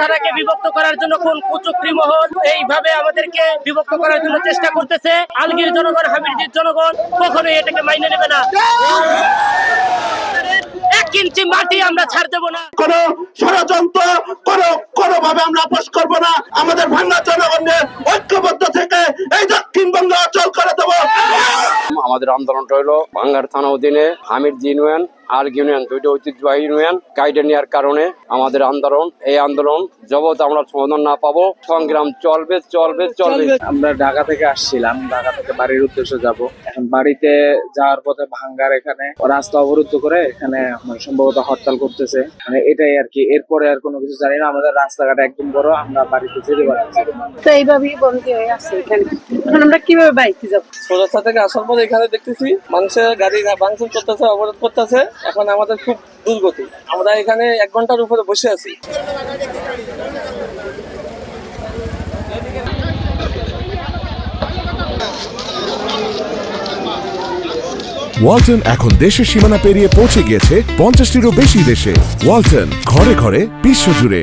থানাকে বিভক্ত করার জন্য কোন কুচক্রি মহল এইভাবে আমাদেরকে বিভক্ত করার জন্য চেষ্টা করতেছে? আলগির জনগণ হাবিরজির জনগণ কখনোই এটাকে মাইনে নেবে না। ইঞ্চি মাটি আমরা ছাড় দেবো না। কোন ষড়যন্ত্র কোন কোনোভাবে আমরা আপোষ করব না। আমাদের ভাঙ্গা জনগণের ঐক্যবদ্ধ থেকে এই দক্ষিণবঙ্গ অচল করে দেবো। আমাদের আন্দোলনটা হলো ভাঙ্গার থানা অধীনে হামিদ ইউনিয়ন আর ইউনিয়ন দুইটা ঐতিহ্যবাহী ইউনিয়ন গাইডে নেওয়ার কারণে আমাদের আন্দোলন এই আন্দোলন জগৎ আমরা সমাধান না পাবো। সংগ্রাম চলবে চলবে চলবে। আমরা ঢাকা থেকে আসছিলাম ঢাকা থেকে বাড়ির উদ্দেশ্যে যাব। এখন বাড়িতে যাওয়ার পথে ভাঙ্গার এখানে রাস্তা অবরুদ্ধ করে এখানে সম্ভবত হরতাল করতেছে। মানে এটাই আর কি। এরপরে আর কোনো কিছু জানি না আমাদের রাস্তাঘাট একদম বড় আমরা বাড়িতে যেতে পারছি তো এইভাবেই বন্দি হয়ে আছে এখানে। এখন আমরা কীভাবে বাইকে যাব? সোজাসা থেকে আসার পর এখানে দেখতেছি মানুষের গাড়ি ভাঙচুর করতেছে অবরোধ করতেছে। এখন আমাদের খুব দুর্গতি। আমরা এখানে এক ঘণ্টার উপরে বসে আছি। ওয়ালটন এখন দেশের সীমানা পেরিয়ে পৌঁছে গিয়েছে পঞ্চাশটিরও বেশি দেশে। ওয়ালটন, ঘরে ঘরে বিশ্বজুড়ে